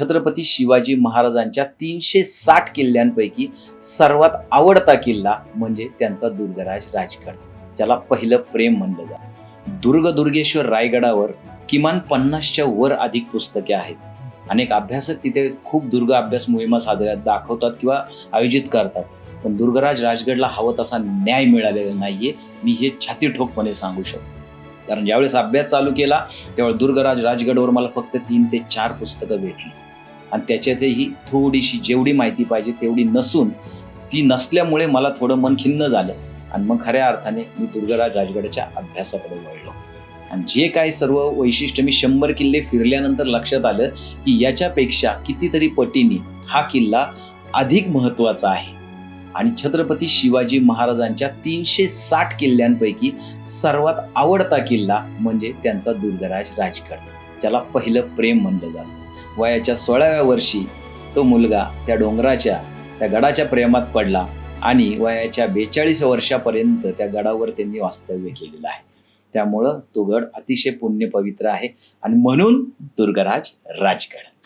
छत्रपती शिवाजी महाराजांच्या तीनशे साठ किल्ल्यांपैकी सर्वात आवडता किल्ला म्हणजे त्यांचा दुर्गराज राजगड. ज्याला पहिलं प्रेम म्हणलं जातं. दुर्ग दुर्गेश्वर रायगडावर किमान पन्नासच्या वर अधिक पुस्तके आहेत. अनेक अभ्यासक तिथे खूप दुर्ग अभ्यास मोहिमा साजऱ्या दाखवतात किंवा आयोजित करतात. पण दुर्गराज राजगडला हवं तसा न्याय मिळालेला नाहीये. मी हे छाती ठोकपणे सांगू शकतो. कारण ज्यावेळेस अभ्यास चालू केला त्यावेळेस दुर्गराज राजगडवर मला फक्त तीन ते चार पुस्तकं भेटली. आणि त्याच्यातही थोडीशी जेवढी माहिती पाहिजे तेवढी नसून ती नसल्यामुळे मला थोडं मन खिन्न झालं. आणि मग खऱ्या अर्थाने मी दुर्गराज राजगडाच्या अभ्यासाकडे वळलो. आणि जे काय सर्व वैशिष्ट्य मी शंभर किल्ले फिरल्यानंतर लक्षात आलं की याच्यापेक्षा कितीतरी पटीने हा किल्ला अधिक महत्त्वाचा आहे. आणि छत्रपती शिवाजी महाराजांच्या तीनशे साठ किल्ल्यांपैकी सर्वात आवडता किल्ला म्हणजे त्यांचा दुर्गराज राजगड ज्याला पहिलं प्रेम म्हणलं जातं. वयाच्या सोळाव्या वर्षी तो मुलगा त्या डोंगराच्या त्या गडाच्या प्रेमात पडला आणि वयाच्या बेचाळीस वर्षापर्यंत त्या गडावर त्यांनी वास्तव्य केलेलं आहे. त्यामुळं तो गड अतिशय पुण्य पवित्र आहे आणि म्हणून दुर्गराज राजगड.